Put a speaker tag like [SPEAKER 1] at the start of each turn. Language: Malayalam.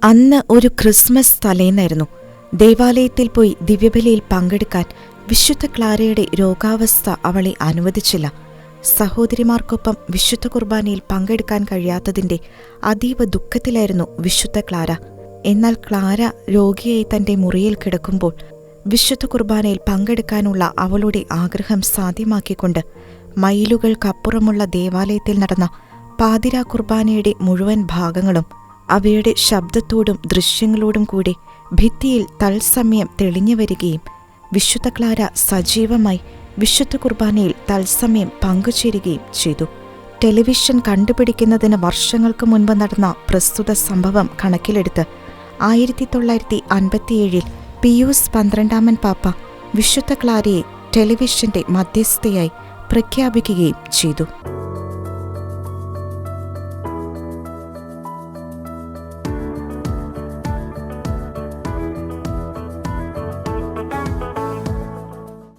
[SPEAKER 1] അന്ന് ഒരു ക്രിസ്മസ് തലേന്നായിരുന്നു. ദേവാലയത്തിൽ പോയി ദിവ്യബലിയിൽ പങ്കെടുക്കാൻ വിശുദ്ധ ക്ലാരയുടെ രോഗാവസ്ഥ അവളെ അനുവദിച്ചില്ല. സഹോദരിമാർക്കൊപ്പം വിശുദ്ധ കുർബാനയിൽ പങ്കെടുക്കാൻ കഴിയാത്തതിന്റെ അതീവ ദുഃഖത്തിലായിരുന്നു വിശുദ്ധ ക്ലാര. എന്നാൽ ക്ലാര രോഗിയായി തന്റെ മുറിയിൽ കിടക്കുമ്പോൾ വിശുദ്ധ കുർബാനയിൽ പങ്കെടുക്കാനുള്ള അവളുടെ ആഗ്രഹം സാധ്യമാക്കിക്കൊണ്ട് മൈലുകൾക്കപ്പുറമുള്ള ദേവാലയത്തിൽ നടന്ന പാതിരാ കുർബാനയുടെ മുഴുവൻ ഭാഗങ്ങളും അവയുടെ ശബ്ദത്തോടും ദൃശ്യങ്ങളോടും കൂടി ഭിത്തിയിൽ തത്സമയം തെളിഞ്ഞു വരികയും വിശുദ്ധ ക്ലാര സജീവമായി വിശുദ്ധ കുർബാനയിൽ തത്സമയം പങ്കുചേരുകയും ചെയ്തു. ടെലിവിഷൻ കണ്ടുപിടിക്കുന്നതിന് വർഷങ്ങൾക്ക് മുൻപ് നടന്ന പ്രസ്തുത സംഭവം കണക്കിലെടുത്ത് ആയിരത്തി തൊള്ളായിരത്തി അൻപത്തിയേഴിൽ പിയൂസ് പന്ത്രണ്ടാമൻ പാപ്പ വിശുദ്ധ ക്ലാരയെ ടെലിവിഷന്റെ മധ്യസ്ഥയായി പ്രഖ്യാപിക്കുകയും ചെയ്തു.